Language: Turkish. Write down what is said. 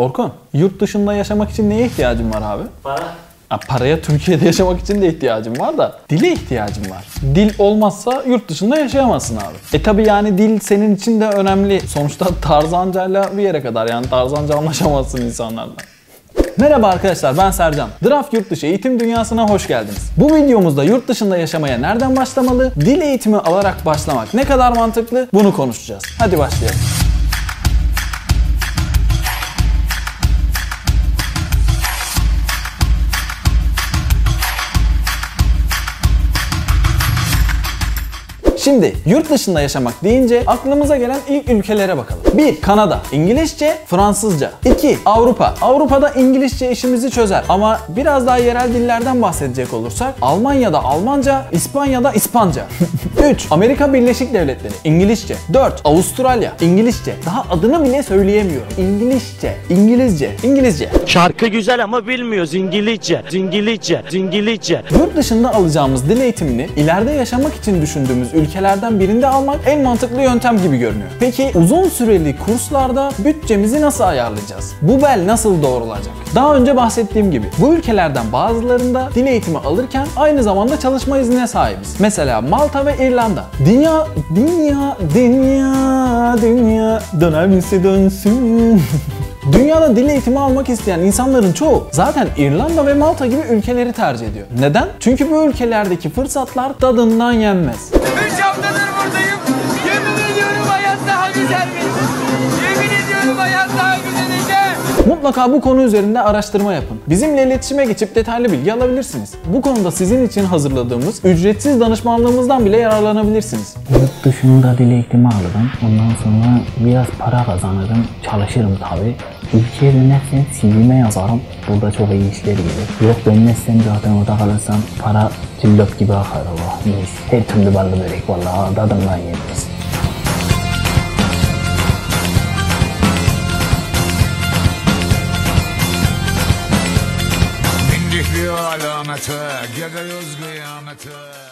Orkun, yurt dışında yaşamak için neye ihtiyacın var abi? Para. Ha, paraya Türkiye'de yaşamak için de ihtiyacım var da dile ihtiyacım var. Dil olmazsa yurt dışında yaşayamazsın abi. E tabi yani dil senin için de önemli. Sonuçta Tarzanca'yla bir yere kadar yani Tarzanca anlaşamazsın insanlarla. Merhaba arkadaşlar ben Sercan. Draft Yurtdışı Eğitim Dünyası'na hoş geldiniz. Bu videomuzda yurt dışında yaşamaya nereden başlamalı, dil eğitimi alarak başlamak ne kadar mantıklı bunu konuşacağız. Hadi başlayalım. Şimdi yurt dışında yaşamak deyince aklımıza gelen ilk ülkelere bakalım. 1. Kanada. İngilizce, Fransızca. 2. Avrupa. Avrupa'da İngilizce işimizi çözer. Ama biraz daha yerel dillerden bahsedecek olursak Almanya'da Almanca, İspanya'da İspanca. 3. Amerika Birleşik Devletleri. İngilizce. 4. Avustralya. İngilizce. Daha adını bile söyleyemiyorum. İngilizce. İngilizce. İngilizce. Şarkı güzel ama bilmiyoruz İngilizce. İngilizce. İngilizce. Yurt dışında alacağımız dil eğitimini ileride yaşamak için düşündüğümüz ülkelerden birinde almak en mantıklı yöntem gibi görünüyor. Peki uzun süreli kurslarda bütçemizi nasıl ayarlayacağız? Bu bel nasıl doğrulacak? Daha önce bahsettiğim gibi bu ülkelerden bazılarında dil eğitimi alırken aynı zamanda çalışma iznine sahibiz. Mesela Malta ve İrlanda. Dünya, dünya, dünya, dünya dönemsi dönsün. Dünyada dil eğitimi almak isteyen insanların çoğu zaten İrlanda ve Malta gibi ülkeleri tercih ediyor. Neden? Çünkü bu ülkelerdeki fırsatlar tadından yenmez. 3 haftadır buradayım. Yemin ediyorum hayat daha güzelmiş. Yemin ediyorum hayat daha güzelmiş. Mutlaka bu konu üzerinde araştırma yapın. Bizimle iletişime geçip detaylı bilgi alabilirsiniz. Bu konuda sizin için hazırladığımız ücretsiz danışmanlığımızdan bile yararlanabilirsiniz. Yurt dışında dil eğitimi alırım. Ondan sonra biraz para kazanırım. Çalışırım tabi. Ülkeye dönersem CV'me yazarım. Burada çok iyi işler gelir. Yok dönmezsem zaten orada kalırsam para cillop gibi akar Allah. Mis. Her türlü ballı börek vallahi tadından yenmez. Alamete, geliyoruz kıyamete.